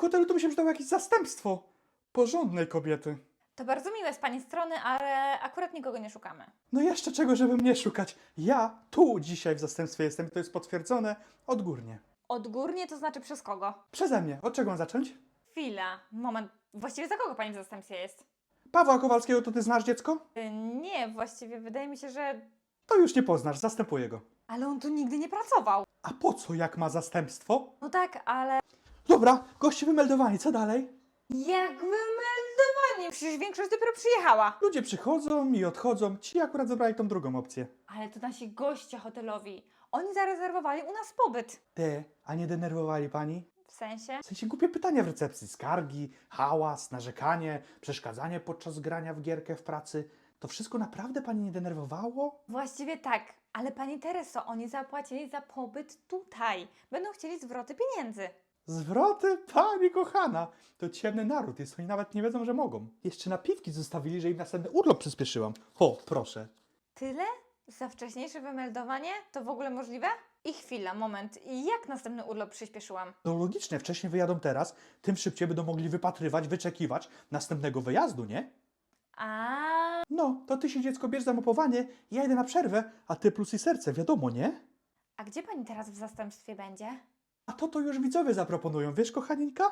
hotelu to mi się przydało jakieś zastępstwo. Porządnej kobiety. To bardzo miłe z pani strony, ale akurat nikogo nie szukamy. No jeszcze czego, żeby mnie szukać. Ja tu dzisiaj w zastępstwie jestem i to jest potwierdzone odgórnie. Odgórnie to znaczy przez kogo? Przeze mnie. Od czego mam zacząć? Chwila, moment. Właściwie za kogo pani w zastępstwie jest? Pawła Kowalskiego to ty znasz dziecko? Y, Nie, właściwie wydaje mi się, że. To już nie poznasz, zastępuję go. Ale on tu nigdy nie pracował. A po co, jak ma zastępstwo? No tak, ale. Dobra, goście wymeldowani, co dalej? Jak wymeldowanie? Przecież większość dopiero przyjechała. Ludzie przychodzą i odchodzą, ci akurat zabrali tą drugą opcję. Ale to nasi goście hotelowi. Oni zarezerwowali u nas pobyt. Te, a nie denerwowali pani? W sensie? W sensie głupie pytania w recepcji, skargi, hałas, narzekanie, przeszkadzanie podczas grania w gierkę w pracy. To wszystko naprawdę pani nie denerwowało? Właściwie tak, ale pani Tereso, oni zapłacili za pobyt tutaj. Będą chcieli zwroty pieniędzy. Zwroty? Pani kochana! To ciemny naród jest, oni nawet nie wiedzą, że mogą. Jeszcze napiwki zostawili, że im następny urlop przyspieszyłam. O, proszę. Tyle? Za wcześniejsze wymeldowanie? To w ogóle możliwe? I chwila, moment. Jak następny urlop przyspieszyłam? No logicznie, wcześniej wyjadą teraz, tym szybciej będą mogli wypatrywać, wyczekiwać następnego wyjazdu, nie? A, No, to ty się dziecko bierz za mopowanie, ja idę na przerwę, a ty plus i serce, wiadomo, nie? a gdzie pani teraz w zastępstwie będzie? A to to już widzowie zaproponują, wiesz kochanieńka?